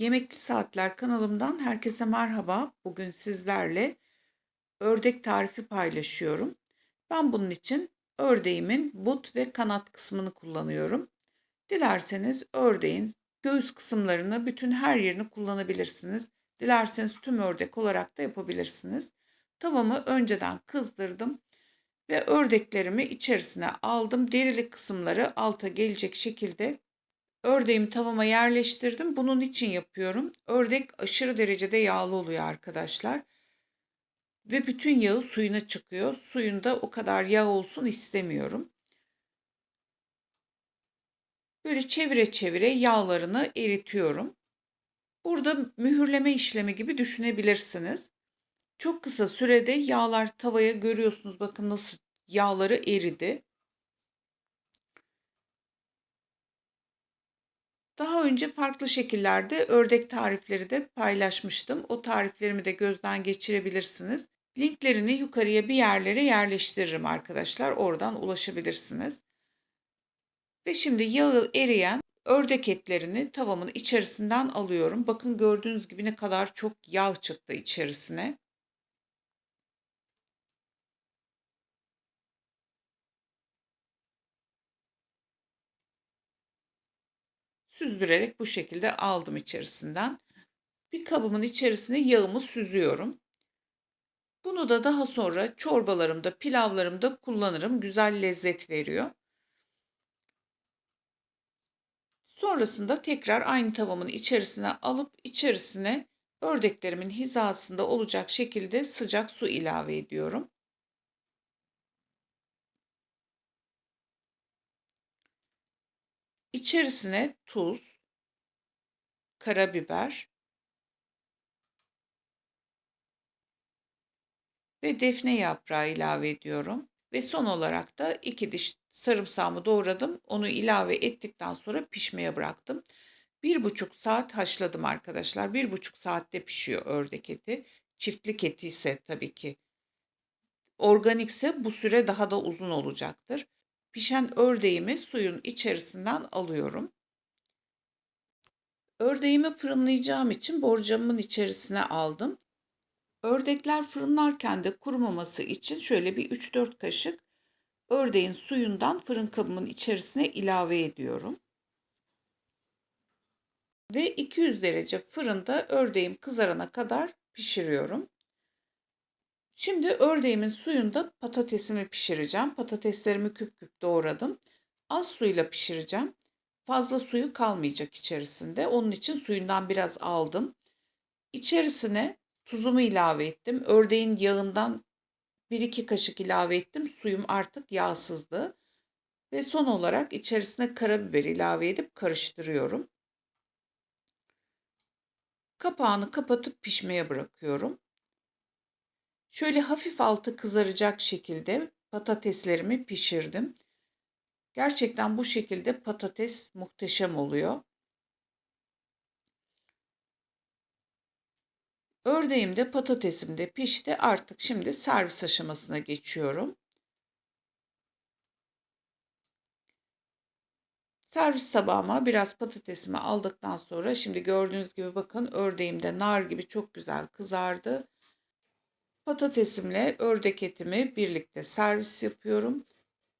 Yemekli Saatler kanalımdan herkese merhaba. Bugün sizlerle ördek tarifi paylaşıyorum. Ben bunun için ördeğimin but ve kanat kısmını kullanıyorum. Dilerseniz ördeğin göğüs kısımlarını, bütün her yerini kullanabilirsiniz. Dilerseniz tüm ördek olarak da yapabilirsiniz. Tavamı önceden kızdırdım ve ördeklerimi içerisine aldım. Derili kısımları alta gelecek şekilde Ördeğimi tavama yerleştirdim. Bunun için yapıyorum. Ördek aşırı derecede yağlı oluyor arkadaşlar. Ve bütün yağı suyuna çıkıyor. Suyunda o kadar yağ olsun istemiyorum. Böyle çevire çevire yağlarını eritiyorum. Burada mühürleme işlemi gibi düşünebilirsiniz. Çok kısa sürede yağlar tavaya görüyorsunuz. Bakın nasıl yağları eridi. Daha önce farklı şekillerde ördek tarifleri de paylaşmıştım. O tariflerimi de gözden geçirebilirsiniz. Linklerini yukarıya bir yerlere yerleştiririm arkadaşlar. Oradan ulaşabilirsiniz. Ve şimdi yağı eriyen ördek etlerini tavamın içerisinden alıyorum. Bakın gördüğünüz gibi ne kadar çok yağ çıktı içerisine. Süzdürerek bu şekilde aldım içerisinden. Bir kabımın içerisine yağımı süzüyorum. Bunu da daha sonra çorbalarımda, pilavlarımda kullanırım. Güzel lezzet veriyor. Sonrasında tekrar aynı tavamın içerisine alıp içerisine ördeklerimin hizasında olacak şekilde sıcak su ilave ediyorum. İçerisine tuz, karabiber ve defne yaprağı ilave ediyorum. Ve son olarak da iki diş sarımsağımı doğradım. Onu ilave ettikten sonra pişmeye bıraktım. Bir buçuk saat haşladım arkadaşlar. Bir buçuk saatte pişiyor ördek eti. Çiftlik eti ise tabii ki. Organikse bu süre daha da uzun olacaktır. Pişen ördeğimi suyun içerisinden alıyorum. Ördeğimi fırınlayacağım için borcamın içerisine aldım. Ördekler fırınlarken de kurumaması için şöyle bir 3-4 kaşık ördeğin suyundan fırın kabımın içerisine ilave ediyorum. Ve 200 derece fırında ördeğim kızarana kadar pişiriyorum. Şimdi ördeğimin suyunda patatesimi pişireceğim. Patateslerimi küp küp doğradım. Az suyla pişireceğim. Fazla suyu kalmayacak içerisinde. Onun için suyundan biraz aldım. İçerisine tuzumu ilave ettim. Ördeğin yağından 1-2 kaşık ilave ettim. Suyum artık yağsızdı. Ve son olarak içerisine karabiber ilave edip karıştırıyorum. Kapağını kapatıp pişmeye bırakıyorum. Şöyle hafif altı kızaracak şekilde patateslerimi pişirdim. Gerçekten bu şekilde patates muhteşem oluyor. Ördeğim de patatesim de pişti. Artık şimdi servis aşamasına geçiyorum. Servis tabağıma biraz patatesimi aldıktan sonra şimdi gördüğünüz gibi bakın ördeğim de nar gibi çok güzel kızardı. Patatesimle ördek etimi birlikte servis yapıyorum.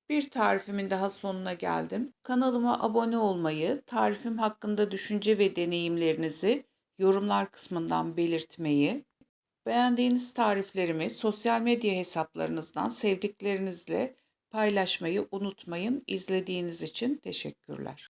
Bir tarifimin daha sonuna geldim. Kanalıma abone olmayı, tarifim hakkında düşünce ve deneyimlerinizi yorumlar kısmından belirtmeyi, beğendiğiniz tariflerimi sosyal medya hesaplarınızdan sevdiklerinizle paylaşmayı unutmayın. İzlediğiniz için teşekkürler.